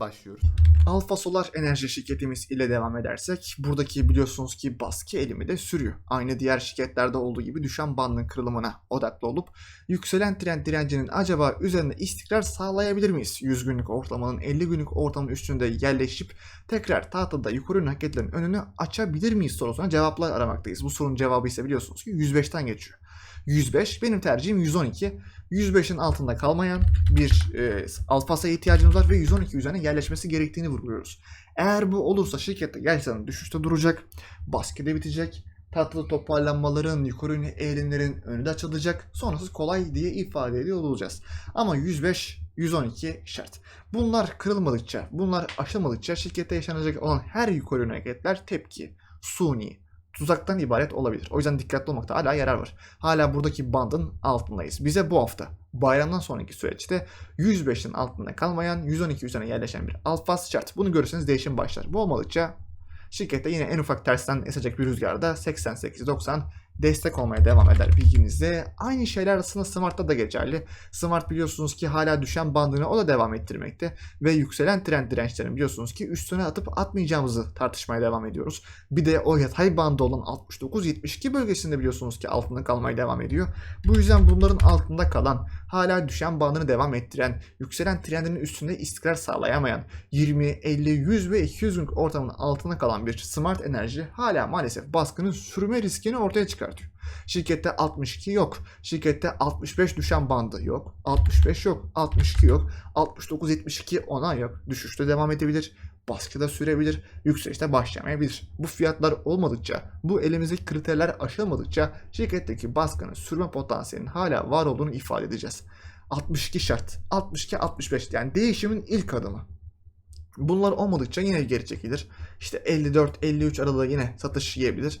başlıyoruz. Alfa Solar Enerji şirketimiz ile devam edersek buradaki biliyorsunuz ki baskı elimi de sürüyor. Aynı diğer şirketlerde olduğu gibi düşen bandın kırılımına odaklı olup yükselen trend direncinin acaba üzerinde istikrar sağlayabilir miyiz? 100 günlük ortalamanın 50 günlük ortalamanın üstünde yerleşip tekrar tahtada yukarı yönlü hareketlerin önünü açabilir miyiz sorusuna cevaplar aramaktayız. Bu sorunun cevabı ise biliyorsunuz ki 105'ten geçiyor. 105 benim tercihim 112. 105'in altında kalmayan bir e, alfasa ihtiyacımız var ve 112 üzerine yerleşmesi gerektiğini vurguluyoruz. Eğer bu olursa şirkette gerçekten düşüşte duracak, baskıda bitecek, tatlı toparlanmaların, yukarı yönlü eğilimlerin önü de açılacak. Sonrası kolay diye ifade ediyor olacağız. Ama 105 112 şart. Bunlar kırılmadıkça, bunlar aşılmadıkça şirkette yaşanacak olan her yukarı hareketler tepki, suni, tuzaktan ibaret olabilir. O yüzden dikkatli olmakta hala yarar var. Hala buradaki bandın altındayız. Bize bu hafta bayramdan sonraki süreçte 105'in altında kalmayan 112 üzerine yerleşen bir alfaz şart. Bunu görürseniz değişim başlar. Bu olmadıkça şirkette yine en ufak tersten esecek bir rüzgarda 88-90 destek olmaya devam eder bilginizde. Aynı şeyler aslında Smart'ta da geçerli. Smart biliyorsunuz ki hala düşen bandını o da devam ettirmekte ve yükselen trend dirençlerin biliyorsunuz ki üstüne atıp atmayacağımızı tartışmaya devam ediyoruz. Bir de o yatay bandı olan 69-72 bölgesinde biliyorsunuz ki altında kalmaya devam ediyor. Bu yüzden bunların altında kalan, hala düşen bandını devam ettiren, yükselen trendinin üstünde istikrar sağlayamayan, 20, 50, 100 ve 200 günlük ortamının altında kalan bir smart enerji hala maalesef baskının sürme riskini ortaya çıkartıyor. Şirkette 62 yok. Şirkette 65 düşen bandı yok. 65 yok. 62 yok. 69 72 ona yok. Düşüşte devam edebilir. Baskıda sürebilir. Yükselişte başlamayabilir. Bu fiyatlar olmadıkça, bu elimizdeki kriterler aşılmadıkça şirketteki baskının sürme potansiyelinin hala var olduğunu ifade edeceğiz. 62 şart. 62 65 yani değişimin ilk adımı. Bunlar olmadıkça yine geri çekilir. İşte 54-53 arada yine satış yiyebilir.